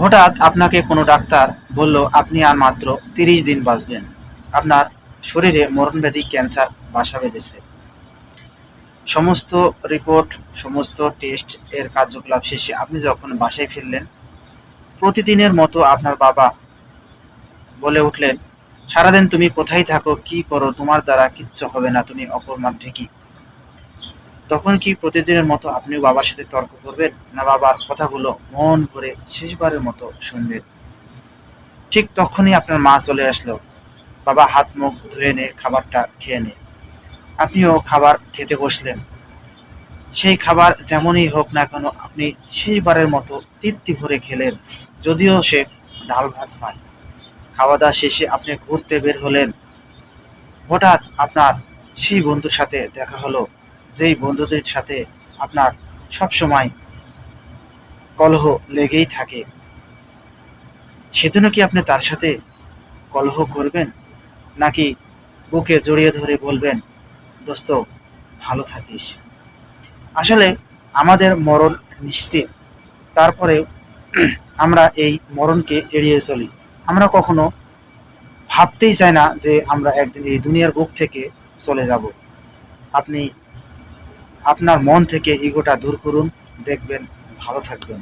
হঠাৎ আপনাকে কোনো ডাক্তার বলল, আপনি আর মাত্র তিরিশ দিন বাঁচবেন। আপনার শরীরে মরণব্যাধি, ক্যান্সার, বাসা বেঁধেছে। সমস্ত রিপোর্ট, সমস্ত টেস্ট এর কার্যকলাপ শেষে আপনি যখন বাসায় ফিরলেন, প্রতিদিনের মতো আপনার বাবা বলে উঠলেন, সারাদিন তুমি কোথায় থাকো, কি করো, তোমার দ্বারা কিচ্ছু হবে না, তুমি অপরমাপ ঢেকি তখন কি প্রতিদিনের মতো আপনি বাবার সাথে তর্ক করবেন? না বাবার কথাগুলো মন করে শেষবারের মতো শুনবেন? ঠিক তখনই আপনার মা চলে আসলো। বাবা হাত মুখ ধুয়ে নে খাবারটা খেয়ে নে আপনিও খাবার খেতে বসলেন। সেই খাবার যেমনই হোক না কেন, আপনি সেইবারের মতো তৃপ্তি ভরে খেলেন। যদিও সে ডাল ভাত হয় খাওয়া দাওয়া শেষে আপনি ঘুরতে বের হলেন। হঠাৎ আপনার সেই বন্ধুর সাথে দেখা হলো। যেই বন্ধুদের সাথে আপনার সব সময় কলহ লেগেই থাকে সেদিনও কি আপনি তার সাথে কলহ করবেন? নাকি বুকে জড়িয়ে ধরে বলবেন, দোস্ত, ভালো থাকিস। আসলে আমাদের মরণ নিশ্চিত। তারপরে আমরা এই মরণকে এড়িয়ে চলি। আমরা কখনো ভাবতেই চাই না যে আমরা একদিন এই দুনিয়ার বুক থেকে চলে যাব। আপনি আপনার মন থেকে ইগোটা দূর করুন দেখবেন ভালো থাকবেন।